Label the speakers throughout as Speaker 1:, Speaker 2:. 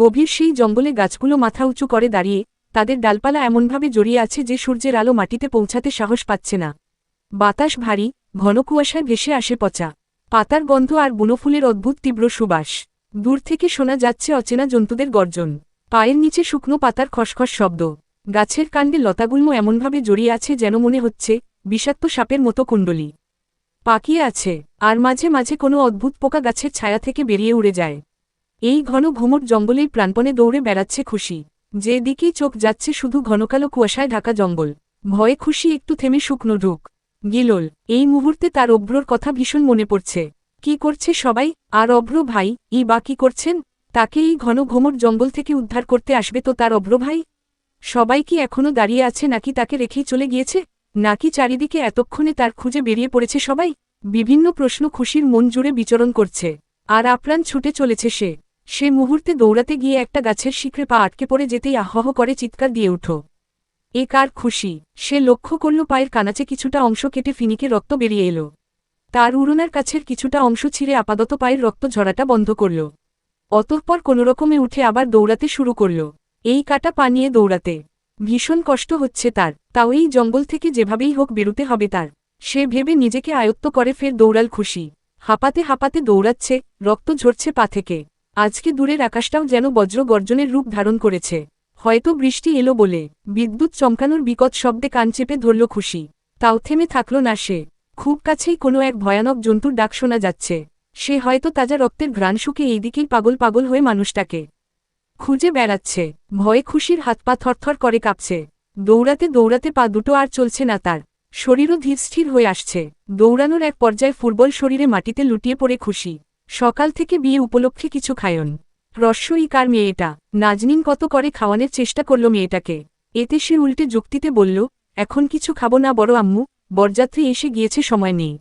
Speaker 1: গভীর সেই জঙ্গলে গাছগুলো মাথা উঁচু করে দাঁড়িয়ে, তাদের ডালপালা এমনভাবে জড়িয়ে আছে যে সূর্যের আলো মাটিতে পৌঁছাতে সাহস পাচ্ছে না। বাতাস ভারী, ঘন কুয়াশায় ভেসে আসে পচা। পাতার গন্ধ আর বুনোফুলের অদ্ভুত তীব্র সুবাস। দূর থেকে শোনা যাচ্ছে অচেনা জন্তুদের গর্জন। পায়ের নিচে শুকনো পাতার খসখস শব্দ। গাছের কাণ্ডে লতাগুল্ম এমনভাবে জড়িয়ে আছে যেন মনে হচ্ছে, বিষাক্ত সাপের মতো কুণ্ডলী। পাকিয়ে আছে, আর মাঝে মাঝে কোনো অদ্ভুত পোকা গাছের ছায়া থেকে বেরিয়ে উড়ে যায়। এই ঘন ঘুমট জঙ্গলেই প্রাণপণে দৌড়ে বেড়াচ্ছে খুশি। যে দিকেই চোখ যাচ্ছে শুধু ঘনকালো কুয়াশায় ঢাকা জঙ্গল। ভয়ে খুশি একটু থেমে শুকনো ঢুক। গিলোল, এই মুহূর্তে তার অভ্রর কথা ভীষণ মনে পড়ছে। কি করছে সবাই? আর অভ্র ভাই, ই বা কি করছেন? তাকে এই ঘন ঘুমট জঙ্গল থেকে উদ্ধার করতে আসবে তো তার অভ্র ভাই? সবাই কি এখনও দাঁড়িয়ে আছে নাকি তাকে রেখেই চলে গিয়েছে? নাকি চারিদিকে এতক্ষণে তার খুঁজে বেরিয়ে পড়েছে সবাই? বিভিন্ন প্রশ্ন খুশির মন জুড়ে বিচরণ করছে। আর আপ্রাণ ছুটে চলেছে সে। সে মুহূর্তে দৌড়াতে গিয়ে একটা গাছের শিখরে পা আটকে পড়ে যেতেই আহ্বাহ করে চিৎকার দিয়ে উঠো এ কার খুশি? সে লক্ষ্য করল পায়ের কানাচে কিছুটা অংশ কেটে ফিনিকে রক্ত বেরিয়ে এলো। তার উড়োনার কাছের কিছুটা অংশ ছিঁড়ে আপাতত পায়ের রক্ত ঝরাটা বন্ধ করল। অতঃপর কোনোরকমে উঠে আবার দৌড়াতে শুরু করল। এই কাটা পা নিয়ে দৌড়াতে। ভীষণ কষ্ট হচ্ছে তার। তাও এই জঙ্গল থেকে যেভাবেই হোক বেরুতে হবে তার। সে ভেবে নিজেকে আয়ত্ত করে ফের দৌড়াল খুশি। হাঁপাতে হাঁপাতে দৌড়াচ্ছে, রক্ত ঝরছে পা থেকে। আজকে দূরের আকাশটাও যেন বজ্র গর্জনের রূপ ধারণ করেছে। হয়তো বৃষ্টি এলো বলে, বিদ্যুৎ চমকানোর বিকট শব্দে কান চেপে ধরল খুশি। তাও থেমে থাকল না সে। খুব কাছেই কোনো এক ভয়ানক জন্তুর ডাক শোনা যাচ্ছে। সে হয়তো তাজা রক্তের ঘ্রাণ শুকে এইদিকেই পাগল পাগল হয়ে মানুষটাকে খুঁজে বেড়াচ্ছে। ভয়ে খুশির হাত পা থরথর করে কাঁপছে। দৌড়াতে দৌড়াতে পা দুটো আর চলছে না তার। শরীরও ধীরস্থির হয়ে আসছে। দৌড়ানোর এক পর্যায়ে ফুটবল শরীরে মাটিতে লুটিয়ে পড়ে খুশি। সকাল থেকে বিয়ে উপলক্ষে কিছু খায়ন। রস্যই কার মেয়েটা নাজনিন কত করে খাওয়ানোর চেষ্টা করল মেয়েটাকে। এতে সে উল্টে যুক্তিতে বলল, এখন কিছু খাব না বড় আম্মু, বরযাত্রী এসে গিয়েছে, সময় নেই।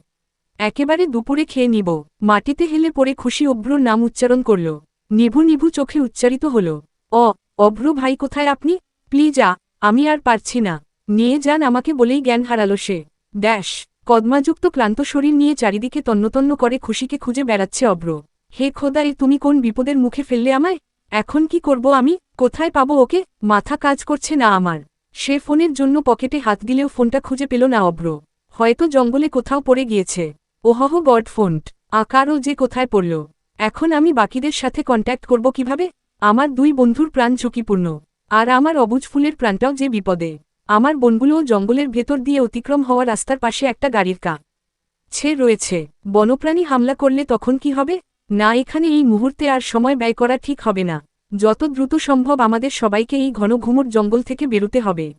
Speaker 1: একেবারে দুপুরে খেয়ে নিব। মাটিতে হেলে পড়ে খুশি অভ্রর নাম উচ্চারণ করল। নিভু নিভু চোখে উচ্চারিত হল, অ, অভ্র ভাই কোথায় আপনি? প্লিজ আ, আমি আর পারছি না। নিয়ে যান আমাকে বলেই জ্ঞান হারালো সে। ড্যাশ কদমাযুক্ত ক্লান্ত শরীর নিয়ে চারিদিকে তন্নতন্ন করে খুশিকে খুঁজে বেড়াচ্ছে অব্র হে খোদা এ তুমি কোন বিপদের মুখে ফেললে আমায়? এখন কি করব আমি? কোথায় পাবো ওকে? মাথা কাজ করছে না আমার। সে ফোনের জন্য পকেটে হাত দিলেও ফোনটা খুঁজে পেল না অব্র হয়তো জঙ্গলে কোথাও পড়ে গিয়েছে। ওহহ, গড ফোনট। আকারও যে কোথায় পড়ল। এখন আমি বাকিদের সাথে কন্ট্যাক্ট করব কীভাবে? আমার দুই বন্ধুর প্রাণ ঝুঁকিপূর্ণ। আর আমার অবুজ ফুলের প্রাণটাও যে বিপদে। আমার বনগুলোও জঙ্গলের ভেতর দিয়ে অতিক্রম হওয়া রাস্তার পাশে একটা গাড়ির কা। ছে, রয়েছে। বনপ্রাণী হামলা করলে তখন কি হবে? না, এখানে এই মুহূর্তে আর সময় ব্যয় করা ঠিক হবে না। যত দ্রুত সম্ভব আমাদের সবাইকে এই ঘন ঘুমুর জঙ্গল থেকে বেরোতে হবে।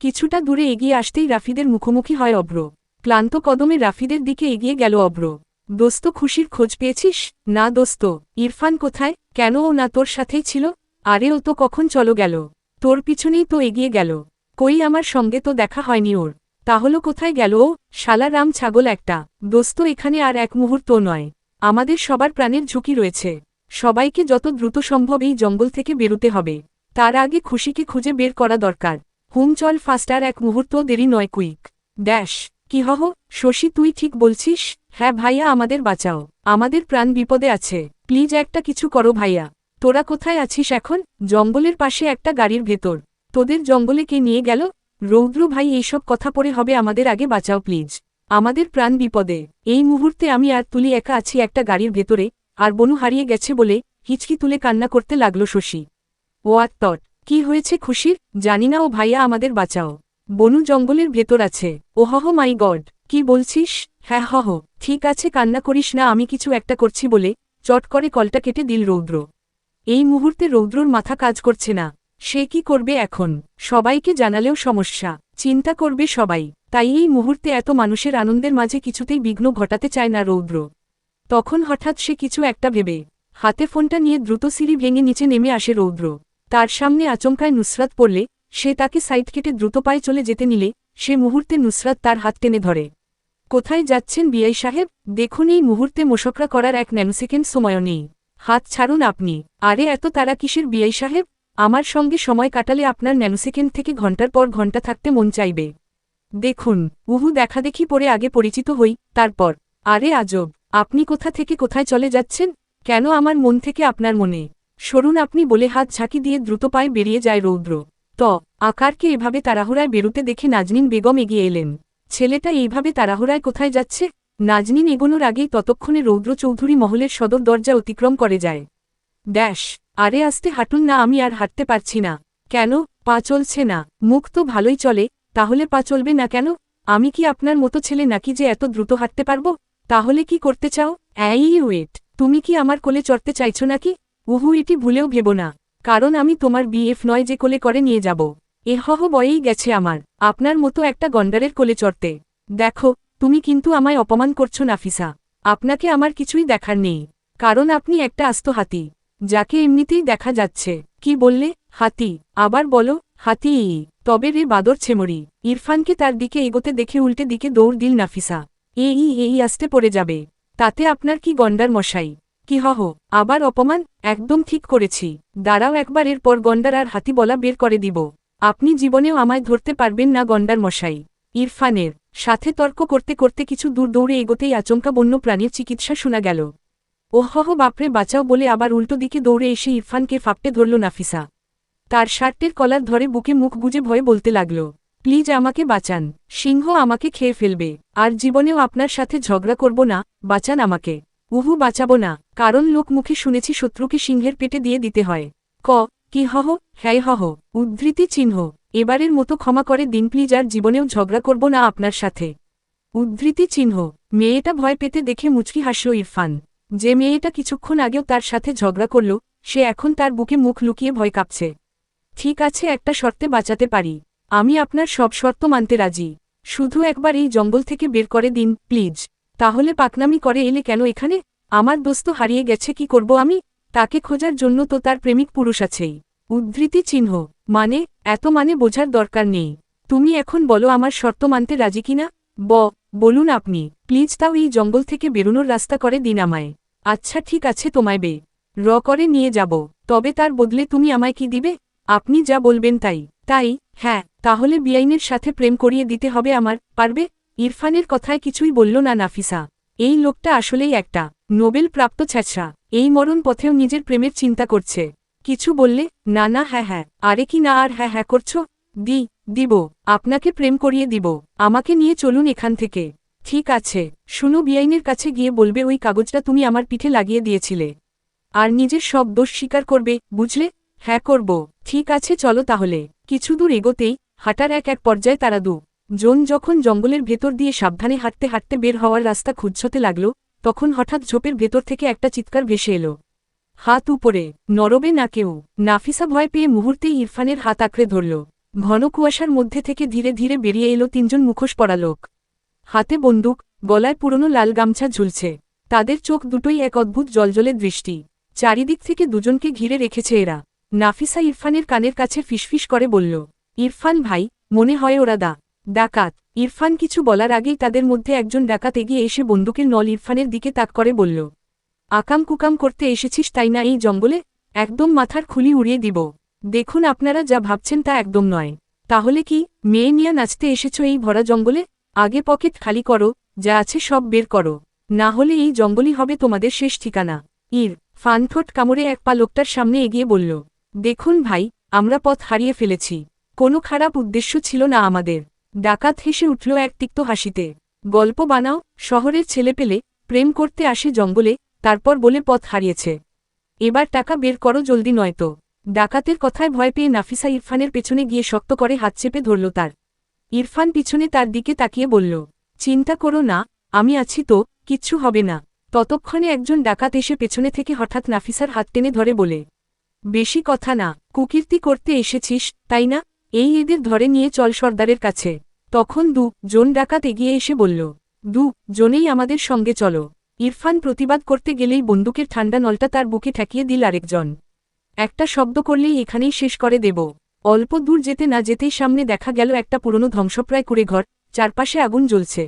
Speaker 1: কিছুটা দূরে এগিয়ে আসতেই রাফিদের মুখোমুখি হয় অভ্র। ক্লান্ত কদমে রাফিদের দিকে এগিয়ে গেল অভ্র। দোস্ত, খুশির খোঁজ পেয়েছিস? না, দোস্ত। ইরফান কোথায়? কেন ও না তোর সাথেই ছিল? আরে, ও তো কখন চলো গেল? তোর পিছনেই তো এগিয়ে গেল। কই আমার সঙ্গে তো দেখা হয়নি ওর। তাহলে কোথায় গেল ও? শালা রাম ছাগল একটা। দোস্ত, এখানে আর এক মুহূর্ত নয়। আমাদের সবার প্রাণের ঝুঁকি রয়েছে। সবাইকে যত দ্রুত সম্ভব এই জঙ্গল থেকে বেরুতে হবে। তার আগে খুশিকে খুঁজে বের করা দরকার। হুম, চল ফাস্টার এক মুহূর্ত দেরি নয় কুইক ড্যাশ কি হহ শশী, তুই ঠিক বলছিস? হ্যাঁ ভাইয়া, আমাদের বাঁচাও। আমাদের প্রাণ বিপদে আছে। প্লিজ একটা কিছু করো ভাইয়া। তোরা কোথায় আছিস এখন? জঙ্গলের পাশে একটা গাড়ির ভেতর। তোদের জঙ্গলে কে নিয়ে গেল? রৌদ্র ভাই, এইসব কথা পরে হবে আমাদের আগে বাঁচাও প্লিজ। আমাদের প্রাণ বিপদে। এই মুহূর্তে আমি আর তুলি একা আছি একটা গাড়ির ভেতরে, আর বনু হারিয়ে গেছে বলে হিচকি তুলে কান্না করতে লাগল শশী। ও আত্মট কি হয়েছে খুশির? জানি না ও ভাইয়া আমাদের বাঁচাও। বনু জঙ্গলের ভেতর আছে। ওহহ মাই গড, কি বলছিস? হ্যাঁ হহ ঠিক আছে, কান্না করিস না, আমি কিছু একটা করছি বলে চট করে কলটা কেটে দিল রৌদ্র। এই মুহূর্তে রৌদ্রর মাথা কাজ করছে না। সে কি করবে এখন? সবাইকে জানালেও সমস্যা। চিন্তা করবে সবাই। তাই এই মুহূর্তে এত মানুষের আনন্দের মাঝে কিছুতেই বিঘ্ন ঘটাতে চায় না রৌদ্র। তখন হঠাৎ সে কিছু একটা ভেবে, হাতে ফোনটা নিয়ে দ্রুত সিঁড়ি ভেঙে নিচে নেমে আসে রৌদ্র। তার সামনে আচমকায় নুসরাত পড়লে, সে তাকে সাইড কেটে দ্রুত পায়ে চলে যেতে নিলে, সে মুহূর্তে নুসরাত তার হাত টেনে ধরে। কোথায় যাচ্ছেন বিআই সাহেব? দেখুন এই মুহূর্তে মোশকরা করার এক ন্যানোসেকেন্ড সময়ও নেই। হাত ছাড়ুন আপনি। আরে এত তারা কিসের বিআই সাহেব? আমার সঙ্গে সময় কাটালে আপনার ন্যানোসেকেন্ড থেকে ঘণ্টার পর ঘণ্টা থাকতে মন চাইবে। দেখুন, উহু দেখাদেখি পরে আগে পরিচিত হই, তারপর, আরে আজব, আপনি কোথা থেকে কোথায় চলে যাচ্ছেন? কেন আমার মন থেকে আপনার মনে? সরুন আপনি বলে হাত ঝাঁকি দিয়ে দ্রুত পায়ে বেরিয়ে যায় রৌদ্র। ত, আকারকে এভাবে তাড়াহুড়ায় বেরুতে দেখে নাজনীন বেগম এগিয়ে এলেন। ছেলেটা এইভাবে তাড়াহুড়ায় কোথায় যাচ্ছে? নাজনীন এগোনোর আগেই ততক্ষণে রৌদ্র চৌধুরী মহলের সদর দরজা অতিক্রম করে যায়। ড্যাশ, আরে আসতে হাঁটুন না, আমি আর হাঁটতে পারছি না। কেন? পা চলছে না। মুখ তো ভালোই চলে, তাহলে পা চলবে না কেন? আমি কি আপনার মতো ছেলে নাকি যে এত দ্রুত হাঁটতে পারব? তাহলে কি করতে চাও? এই ওয়েট, তুমি কি আমার কোলে চড়তে চাইছো নাকি? উহু, এটি ভুলেও ভেব না। কারণ আমি তোমার বিএফ নয় যে কোলে করে নিয়ে যাব। এহহ বয়েই গেছে আমার। আপনার মতো একটা গন্ডারের কোলে চড়তে। দেখো, তুমি কিন্তু আমায় অপমান করছ নাফিসা। আপনাকে আমার কিছুই দেখার নেই। কারণ আপনি একটা আস্ত হাতি। যাকে এমনিতেই দেখা যাচ্ছে। কি বললে? হাতি। আবার বলো, হাতি। তবে রে বাদর ছেমরি, ইরফানকে তার দিকে এগোতে দেখে উল্টে দিকে দৌড় দিল নাফিসা। এই এই আসতে পড়ে যাবে। তাতে আপনার কি গন্ডার মশাই? কি হহ আবার অপমান? একদম ঠিক করেছি। দাঁড়াও একবার, এরপর গন্ডার আর হাতি বলা বের করে দিব। আপনি জীবনেও আমায় ধরতে পারবেন না গন্ডার মশাই। ইরফানের সাথে তর্ক করতে করতে কিছু দূর দৌড়ে এগোতেই আচমকা বন্য প্রাণীর চিকিৎসা শোনা গেল। ওহহ বাপরে, বাঁচাও বলে আবার উল্টো দিকে দৌড়ে এসে ইরফানকে ফাপটে ধরল নাফিসা। তার শার্টের কলার ধরে বুকে মুখ বুজে ভয়ে বলতে লাগল, প্লিজ আমাকে বাঁচান, সিংহ আমাকে খেয়ে ফেলবে, আর জীবনেও আপনার সাথে ঝগড়া করব না, বাঁচান আমাকে। উহু, বাঁচাবো না, কারণ লোক মুখে শুনেছি শত্রুকে সিংহের পেটে দিয়ে দিতে হয়। ক, কি হহ, হ্যায় হহ, উদ্ধৃতি চিহ্ন, এবারের মতো ক্ষমা করে দিন প্লিজ, আর জীবনেও ঝগড়া করব না আপনার সাথে। উদ্ধৃতি চিহ্ন, মেয়েটা ভয় পেতে দেখে মুচকি হাসল ইরফান। যে মেয়েটা কিছুক্ষণ আগেও তার সাথে ঝগড়া করল, সে এখন তার বুকে মুখ লুকিয়ে ভয় কাঁপছে। ঠিক আছে, একটা শর্তে বাঁচাতে পারি। আমি আপনার সব শর্ত মানতে রাজি। শুধু একবার এই জঙ্গল থেকে বের করে দিন, প্লিজ। তাহলে পাকনামি করে এলে কেন এখানে? আমার দোস্ত হারিয়ে গেছে, কি করব আমি? তাকে খোঁজার জন্য তো তার প্রেমিক পুরুষ আছেই। উদ্ধৃতি চিহ্ন। মানে এত মানে বোঝার দরকার নেই। তুমি এখন বলো আমার শর্ত মানতে রাজি কিনা? ব, বলুন আপনি, প্লিজ তাও এই জঙ্গল থেকে বেরোনোর রাস্তা করে দিন আমায়। আচ্ছা ঠিক আছে তোমায় বে। র করে নিয়ে যাব, তবে তার বদলে তুমি আমায় কি দিবে? আপনি যা বলবেন তাই। তাই হ্যাঁ তাহলে বিআইনের সাথে প্রেম করিয়ে দিতে হবে আমার, পারবে? ইরফানের কথায় কিছুই বলল না নাফিসা। এই লোকটা আসলেই একটা নোবেল প্রাপ্ত ছ্যাঁচড়া এই মরণ পথেও নিজের প্রেমের চিন্তা করছে। কিছু বললে, না না হ্যাঁ হ্যাঁ আরে কি না, আর হ্যাঁ হ্যাঁ করছ? দি, দিব, আপনাকে প্রেম করিয়ে দিব। আমাকে নিয়ে চলুন এখান থেকে। ঠিক আছে, শুনো বিআইনের কাছে গিয়ে বলবে ওই কাগজটা তুমি আমার পিঠে লাগিয়ে দিয়েছিলে। আর নিজের সব দোষ স্বীকার করবে, বুঝলে? হ্যাঁ করব। ঠিক আছে, চলো তাহলে। কিছু দূর এগোতেই হাঁটার এক এক পর্যায়ে তারা দু জন যখন জঙ্গলের ভেতর দিয়ে সাবধানে হাঁটতে হাঁটতে বের হওয়ার রাস্তা খুঁজছতে লাগল, তখন হঠাৎ ঝোপের ভেতর থেকে একটা চিৎকার ভেসে এলো। হাত উপরে, নরবে না কেউ। নাফিসা ভয় পেয়ে মুহূর্তেই ইরফানের হাত আঁকড়ে ধরল। ঘন কুয়াশার মধ্যে থেকে ধীরে ধীরে বেরিয়ে এলো তিনজন মুখোশ পড়া লোক। হাতে বন্দুক, গলায় পুরনো লাল গামছা ঝুলছে। তাদের চোখ দুটোই এক অদ্ভুত জলজলে দৃষ্টি। চারিদিক থেকে দুজনকে ঘিরে রেখেছে এরা। নাফিসা ইরফানের কানের কাছে ফিসফিস করে বলল, ইরফান ভাই, মনে হয় ওরা দা, ডাকাত। ইরফান কিছু বলার আগেই তাদের মধ্যে একজন ডাকাত এগিয়ে এসে বন্দুকের নল ইরফানের দিকে তাক করে বলল, আকাম কুকাম করতে এসেছিস তাই না এই জঙ্গলে? একদম মাথার খুলি উড়িয়ে দিব। দেখুন আপনারা যা ভাবছেন তা একদম নয়। তাহলে কি, মেয়ে নিয়ে নাচতে এসেছ এই ভরা জঙ্গলে? আগে পকেট খালি করো, যা আছে সব বের করো। না হলে এই জঙ্গলই হবে তোমাদের শেষ ঠিকানা। ইর, ফানঠোট কামড়ে এক পা লোকটার সামনে এগিয়ে বলল, দেখুন ভাই, আমরা পথ হারিয়ে ফেলেছি। কোনো খারাপ উদ্দেশ্য ছিল না আমাদের। ডাকাত হেসে উঠল এক তিক্ত হাসিতে। গল্প বানাও, শহরের ছেলে পেলে প্রেম করতে আসে জঙ্গলে, তারপর বলে পথ হারিয়েছে। এবার টাকা বের করো জলদি নয়তো। ডাকাতের কথায় ভয় পেয়ে নাফিসা ইরফানের পেছনে গিয়ে শক্ত করে হাত চেপে ধরল তার। ইরফান পিছনে তার দিকে তাকিয়ে বলল, চিন্তা করো না, আমি আছি তো, কিচ্ছু হবে না। ততক্ষণে একজন ডাকাত এসে পেছনে থেকে হঠাৎ নাফিসার হাত টেনে ধরে বলে, বেশি কথা না, কুকীর্তি করতে এসেছিস, তাই না? এই এদের ধরে নিয়ে চল সর্দারের কাছে। তখন দু, জন ডাকাত এগিয়ে এসে বলল, দু, জনেই আমাদের সঙ্গে চলো। ইরফান প্রতিবাদ করতে গেলেই বন্দুকের ঠান্ডা নলটা তার বুকে ঠেকিয়ে দিল আরেকজন। একটা শব্দ করলেই এখানেই শেষ করে দেব। অল্প দূর যেতে না যেতেই সামনে দেখা গেল একটা পুরনো ধ্বংসপ্রায় কুড়ে ঘর চারপাশে আগুন জ্বলছে।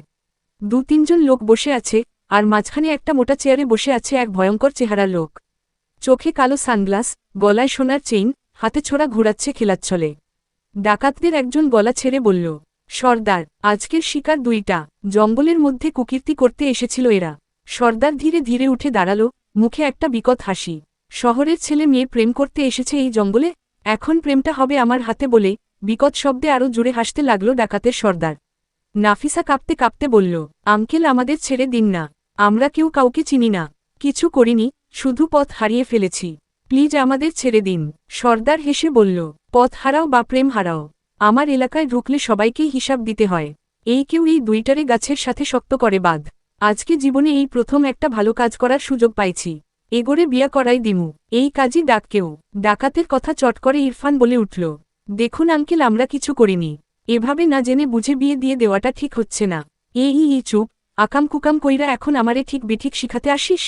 Speaker 1: দু তিনজন লোক বসে আছে, আর মাঝখানে একটা মোটা চেয়ারে বসে আছে এক ভয়ঙ্কর চেহারার লোক। চোখে কালো সানগ্লাস, গলায় সোনার চেইন, হাতে ছোড়া ঘোরাচ্ছে খেলাচ্ছলে। ডাকাতদের একজন গলা ছেড়ে বলল, সর্দার, আজকের শিকার দুইটা। জঙ্গলের মধ্যে কুকীর্তি করতে এসেছিল এরা সর্দার ধীরে ধীরে উঠে দাঁড়াল, মুখে একটা বিকট হাসি। শহরের ছেলে মেয়ে প্রেম করতে এসেছে এই জঙ্গলে এখন প্রেমটা হবে আমার হাতে বলে বিকট শব্দে আরও জুড়ে হাসতে লাগল ডাকাতের সর্দার। নাফিসা কাঁপতে কাঁপতে বলল, আঙ্কেল আমাদের ছেড়ে দিন না, আমরা কেউ কাউকে চিনি না, কিছু করিনি, শুধু পথ হারিয়ে ফেলেছি। প্লিজ আমাদের ছেড়ে দিন। সর্দার হেসে বলল, পথ হারাও বা প্রেম হারাও, আমার এলাকায় ঢুকলে সবাইকেই হিসাব দিতে হয়। এই কেউ এই দুইটারে গাছের সাথে শক্ত করে বাঁধ। আজকে জীবনে এই প্রথম একটা ভালো কাজ করার সুযোগ পাইছি। এগোরে বিয়া করাই দিমু। এই কাজই ডাককেও। ডাকাতের কথা চট করে ইরফান বলে উঠল, দেখুন আঙ্কেল, আমরা কিছু করিনি। এভাবে না জেনে বুঝে বিয়ে দিয়ে দেওয়াটা ঠিক হচ্ছে না। এই ই চুপ, আকাম কুকাম কইরা এখন আমারে ঠিক বেঠিক শিখাতে আসিস?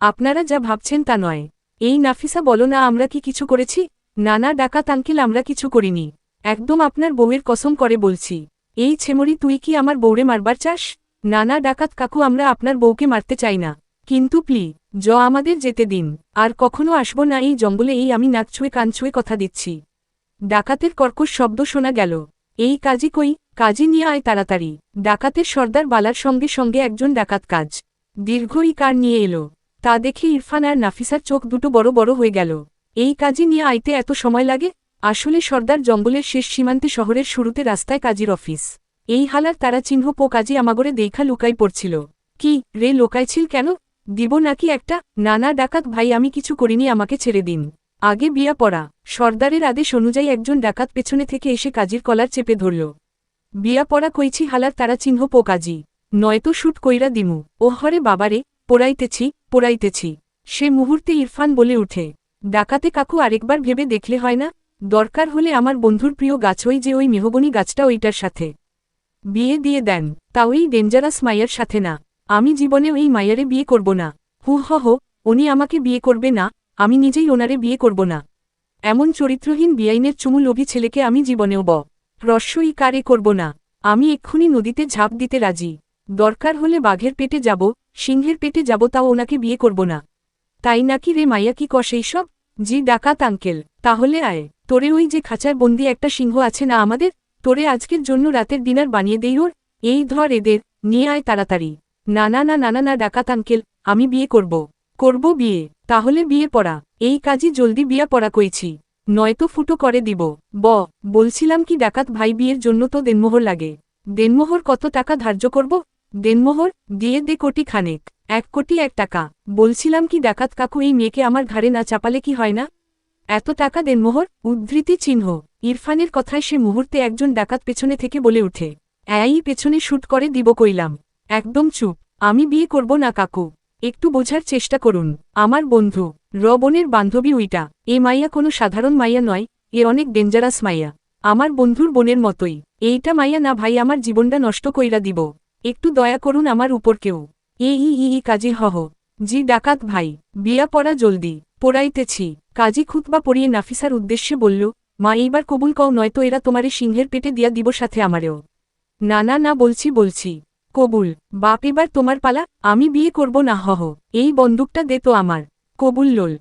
Speaker 1: আপনারা যা ভাবছেন তা নয়। এই নাফিসা বলো না, আমরা কি কিছু করেছি? নানা ডাকাত আঙ্কেল, আমরা কিছু করিনি। একদম আপনার বউয়ের কসম করে বলছি। এই ছেমরি, তুই কি আমার বউরে মারবার চাস? নানা ডাকাত কাকু, আমরা আপনার বউকে মারতে চাই না। কিন্তু প্লি জ আমাদের যেতে দিন, আর কখনো আসব না এই জঙ্গলে এই আমি নাক ছুঁয়ে কান ছুঁয়ে কথা দিচ্ছি। ডাকাতের কর্কশ শব্দ শোনা গেল। এই কাজই কই, কাজই নিয়ে আয় তাড়াতাড়ি। ডাকাতের সর্দার বালার সঙ্গে সঙ্গে একজন ডাকাত কাজ। দীর্ঘই কার নিয়ে এলো। তা দেখে ইরফান আর নাফিসার চোখ দুটো বড় বড় হয়ে গেল। এই কাজই নিয়ে আইতে এত সময় লাগে? আসলে সর্দার জঙ্গলের শেষ সীমান্তে শহরের শুরুতে রাস্তায় কাজীর অফিস। এই হালার তারা চিহ্ন পো কাজী আমাগরে দেখা লুকাই পড়ছিল। কি, রে লোকাইছিল কেন? দিব নাকি একটা? নানা ডাকাত ভাই, আমি কিছু করিনি, আমাকে ছেড়ে দিন। আগে বিয়া পড়া। সর্দারের আদেশ অনুযায়ী একজন ডাকাত পেছনে থেকে এসে কাজীর কলার চেপে ধরল। বিয়া পড়া কইছি হালার তারা চিহ্ন পো কাজী। নয়তো শুট কইরা দিমু। ও হরে বাবারে, পোড়াইতেছি পোড়াইতেছি। সে মুহূর্তে ইরফান বলে উঠে। ডাকাতে কাকু আরেকবার ভেবে দেখলে হয় না? দরকার হলে আমার বন্ধুর প্রিয় গাছ ওই যে ওই মেহগনি গাছটা ওইটার সাথে। বিয়ে দিয়ে দেন। তাও ওই ডেঞ্জারাস মাইয়ার সাথে না। আমি জীবনে ওই মাইয়ারে বিয়ে করব না। হু, হ উনি আমাকে বিয়ে করবে না, আমি নিজেই ওনারে বিয়ে করব না। এমন চরিত্রহীন বিআইনের চুমু লোভী ছেলেকে আমি জীবনেও ব। রস্যই কারে করব না। আমি এক্ষুনি নদীতে ঝাঁপ দিতে রাজি। দরকার হলে বাঘের পেটে যাব, সিংহের পেটে যাব তাও ওনাকে বিয়ে করব না। তাই নাকি রে মাইয়া কি কষ এইসব? জি, ডাকাত আঙ্কেল, তাহলে আয়। তোরে ওই যে খাঁচায় বন্দি একটা সিংহ আছে না আমাদের? তোরে আজকের জন্য রাতের ডিনার বানিয়ে দেই ওর। এই ধর এদের, নিয়ে আয় তাড়াতাড়ি। না না না না না ডাকাত আঙ্কেল, আমি বিয়ে করব। করব বিয়ে। তাহলে বিয়ে পড়া। এই কাজই জলদি বিয়া পড়া কইছি। নয়তো ফুটো করে দিব। ব, বলছিলাম কি ডাকাত ভাই বিয়ের জন্য তো দেনমোহর লাগে। দেনমোহর কত টাকা ধার্য করব? দেনমোহর, দিয়ে দে কোটি খানেক। এক কোটি এক টাকা। বলছিলাম কি ডাকাত কাকু এই মেয়েকে আমার ঘাড়ে না চাপালে কি হয় না? এত টাকা দেনমোহর, উদ্ধৃতি চিহ্ন। ইরফানের কথায় সে মুহূর্তে একজন ডাকাত পেছনে থেকে বলে উঠে। এই পেছনে শ্যুট করে দিব কইলাম। একদম চুপ। আমি বিয়ে করব না, কাকু। একটু বোঝার চেষ্টা করুন। আমার বন্ধু রবনের বান্ধবী উইটা। এ মাইয়া কোনো সাধারণ মাইয়া নয়, এ অনেক ডেঞ্জারাস মাইয়া। আমার বন্ধুর বোনের মতোই। এইটা মাইয়া না ভাই, আমার জীবনটা নষ্ট কইরা দিব। একটু দয়া করুন আমার উপর কেউ। এ ই ই কাজী হহ। জি ডাকাত ভাই, বিয়া পড়া জলদি। পড়াইতেছি। কাজী খুতবা পড়িয়ে নাফিসার উদ্দেশ্যে বলল, মা, এইবার কবুল কও, নয়তো এরা তোমারে সিংহের পেটে দিয়া দিব সাথে আমারেও। না না না, বলছি বলছি। কবুল। বাপ, এবার তোমার পালা, আমি বিয়ে করব না হহ এই বন্দুকটা দে তো আমার। কবুল লোল।